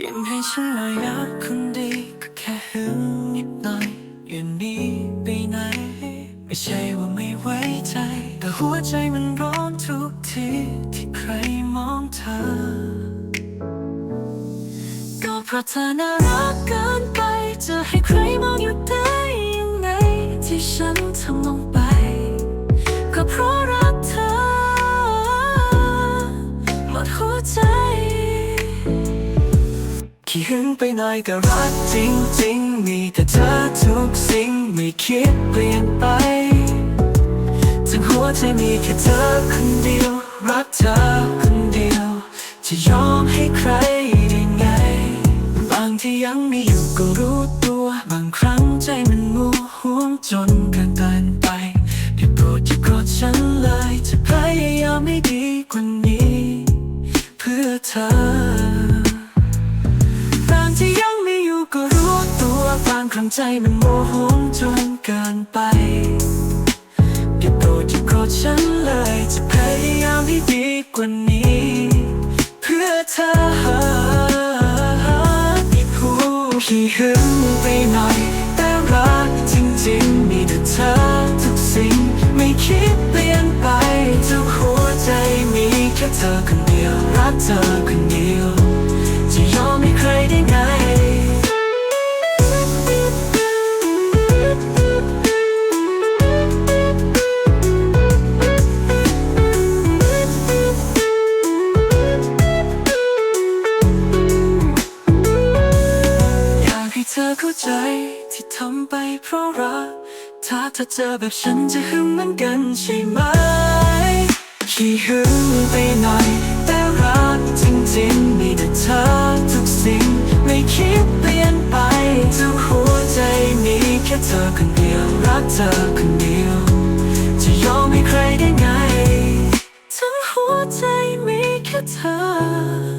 ยิ้มให้ฉันหน่อยนะคนดีก็แค่หึงนิดหน่อยอย่าหนีไปไหน ไม่ใช่ว่าไม่ไว้ใจ แต่หัวใจมันร้อนทุกทีที่ใครมองเธอ ก็เพราะเธอน่ารักเกิน ขี้หึงไปหน่อยก็รักจริงๆมีแต่เธอทุกสิ่งไม่คิดเปลี่ยนไปทั้งหัวใจมีแค่เธอคนเดียว รักเธอคนเดียว จะยอมให้ใครได้ไง บางที่ยังม่อยู่ก็รู้ตัว บางครั้งใจมันมัวห่วงจนเกินตันไปได้โปรดอย่าโกรธฉันเลยจะพยายามให้ดีกว่าางใจมันโมโหจนเกินไปอย่าโกรธอย่าโกรธฉันเลย จะพยายามให้ดีกว่านี้ เพื่อเธอที่พูดขี้หึงไปหน่อย แต่รักจริงๆ มีแต่เธอทุกสิ่ง ไม่คิดเปลี่ยนไปทุกหัวใจมีแค่เธอคนเดียว รักเธอคนเดียว ธอเข้าใจที่ทำไปเพราะรัก ถ้าเธอเจอแบบฉันจะหึงเหมือนกันใช่ไหมขี้หึงไปหน่อย แต่รักจริงๆมีแต่เธอทุกสิ่ง ไม่คิดเปลี่ยนไปทุกหัวใจมีแค่เธอคนเดียว รักเธอคนเดียว จะยอมให้ใครได้ไง ทั้งหัวใจมีแค่เธอ